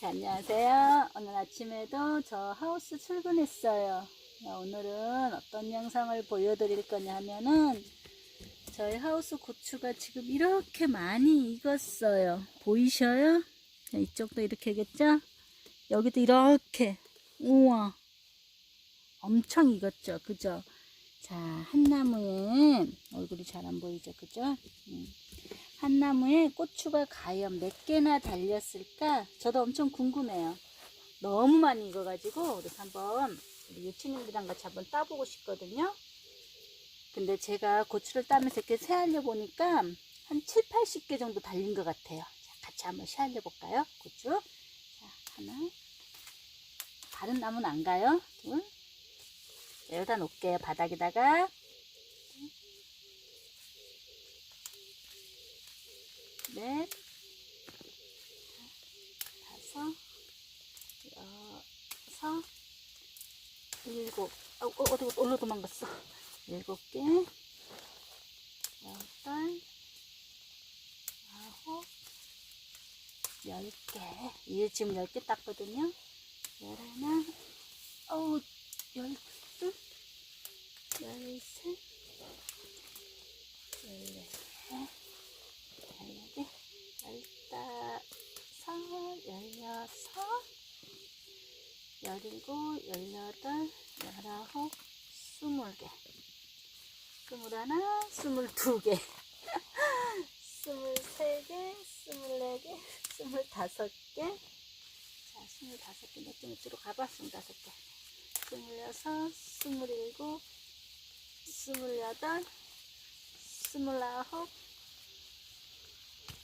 안녕하세요. 오늘 아침에도 저 하우스 출근했어요. 자, 오늘은 어떤 영상을 보여드릴 거냐 하면은 저희 하우스 고추가 지금 이렇게 많이 익었어요. 보이셔요? 자, 이쪽도 이렇게겠죠? 여기도 이렇게. 우와. 엄청 익었죠? 그죠? 자, 한 나무에 얼굴이 잘 안 보이죠? 그죠? 음. 한 나무에 고추가 과연 몇 개나 달렸을까? 저도 엄청 궁금해요. 너무 많이 익어가지고, 그래서 한번 우리 유치님들이랑 같이 한번 따보고 싶거든요. 근데 제가 고추를 따면서 이렇게 세알려 보니까 한 7, 80개 정도 달린 것 같아요. 자, 같이 한번 세알려 볼까요? 고추. 자, 하나. 다른 나무는 안 가요? 둘. 자, 여기다 놓을게요. 바닥에다가. 넷, 다섯, 여섯, 일곱. 어, 어, 어디, 어디로 도망갔어? 일곱 개, 여덟, 아홉, 열 개. 이게 지금 열 개 땄거든요. 열하나, 어우, 열둘, 열셋, 열넷. 열네 열다섯, 열여섯, 열일곱, 열여덟, 열아홉, 스물 개, 스물 하나, 스물 두 개, 스물 세 개, 스물 네 개, 스물 다섯 개. 자, 스물 다섯 개, 몇개 밑으로 가봐, 스물 다섯 개. 스물 여섯, 스물 일곱, 스물 여덟, 스물 아홉,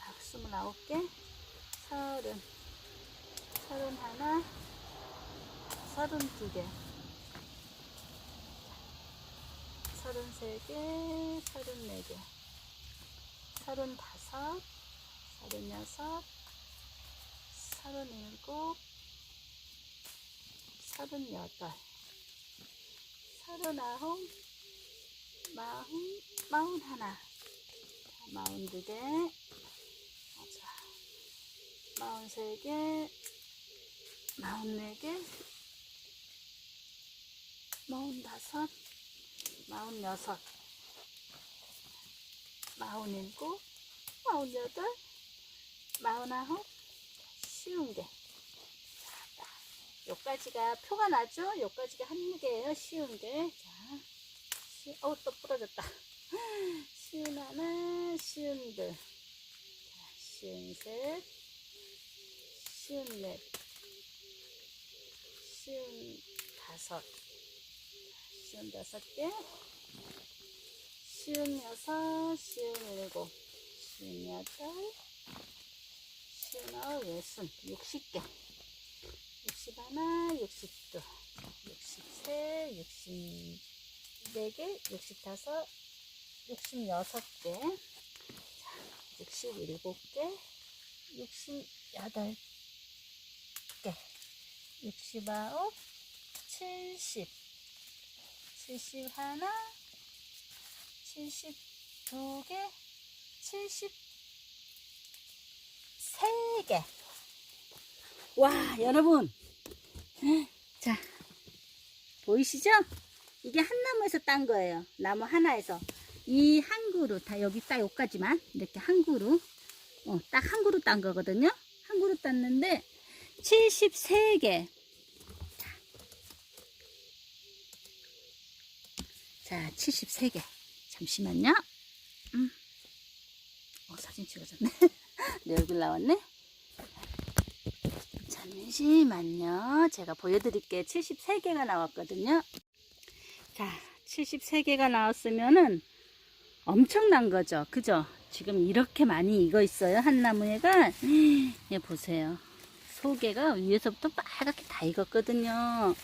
아, 스물 아홉 개, 서른, 서른 하나, 서른 두 개, 서른 세 개, 서른 네 개, 서른 다섯, 서른 여섯, 서른 일곱, 서른 여덟, 서른 아홉, 마흔, 마흔 하나, 마흔 두 개, 자, 마흔 세 개, 마흔 네 개, 마흔 다섯, 마흔 여섯, 마흔 일곱, 마흔 여덟, 마흔 아홉, 쉬운 게. 자, 요까지가 표가 나죠? 요까지가 한 개예요. 쉬운 게. 자, 쉬, 어우 또 부러졌다. 쉬운 하나, 쉬운 둘, 자, 쉬운 셋, 쉬운 넷, 쉬운 다섯, 쉬운 다섯 개, 쉬운 여섯, 쉬운 일곱, 쉬운 여덟, 쉬운 아홉, 예순, 육십 개, 육십 하나, 육십 둘, 육십 셋, 육십 네 개, 육십 다섯, 66개, 자, 67개, 68개, 69, 70, 71, 72개, 73개. 와, 여러분. 자, 보이시죠? 이게 한 나무에서 딴 거예요. 나무 하나에서. 이 한 그루, 다 여기 딱 여기까지만. 이렇게 한 그루. 어, 딱 한 그루 딴 거거든요. 한 그루 땄는데, 73개. 자, 73개. 잠시만요. 음. 어, 사진 찍어졌네. 내 얼굴 나왔네. 잠시만요. 제가 보여드릴게요. 73개가 나왔거든요. 자, 73개가 나왔으면은 엄청난 거죠. 그죠? 지금 이렇게 많이 익어 있어요. 한 나무에가. 얘 보세요. 속에가 위에서부터 빨갛게 다 익었거든요.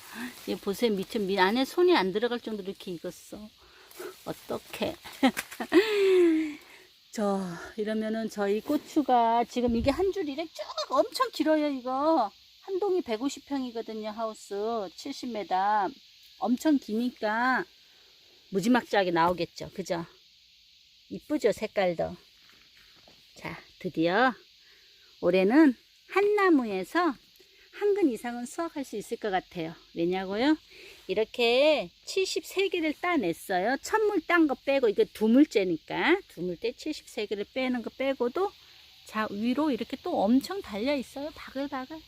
얘 보세요. 밑에 밑 안에 손이 안 들어갈 정도로 이렇게 익었어. 어떡해. 저 이러면은 저희 고추가 지금 이게 한 줄이래 쭉 엄청 길어요 이거 한 동이 150평이거든요 하우스 70m 엄청 기니까 무지막지하게 나오겠죠 그죠 이쁘죠 색깔도 자 드디어 올해는 한 나무에서 한 근 이상은 수확할 수 있을 것 같아요. 왜냐고요? 이렇게 73개를 따냈어요. 첫물 딴 거 빼고 이거 두 물째니까 두 물째 73개를 빼는 거 빼고도 자 위로 이렇게 또 엄청 달려 있어요. 바글바글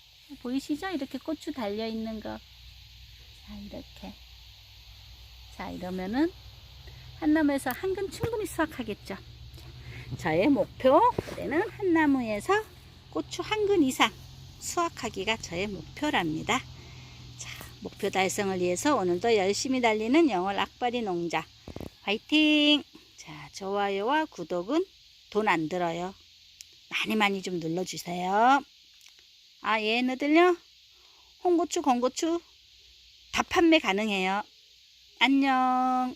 보이시죠? 이렇게 고추 달려 있는 거. 자 이렇게 자 이러면은 한 나무에서 한 근 충분히 수확하겠죠. 자, 저의 목표 올해는 한 나무에서 고추 한 근 이상 수확하기가 저의 목표랍니다. 자, 목표 달성을 위해서 오늘도 열심히 달리는 영월 악바리 농자 화이팅! 자, 좋아요와 구독은 돈 안 들어요. 많이 많이 좀 눌러주세요. 아, 얘네들요? 홍고추, 건고추 다 판매 가능해요. 안녕.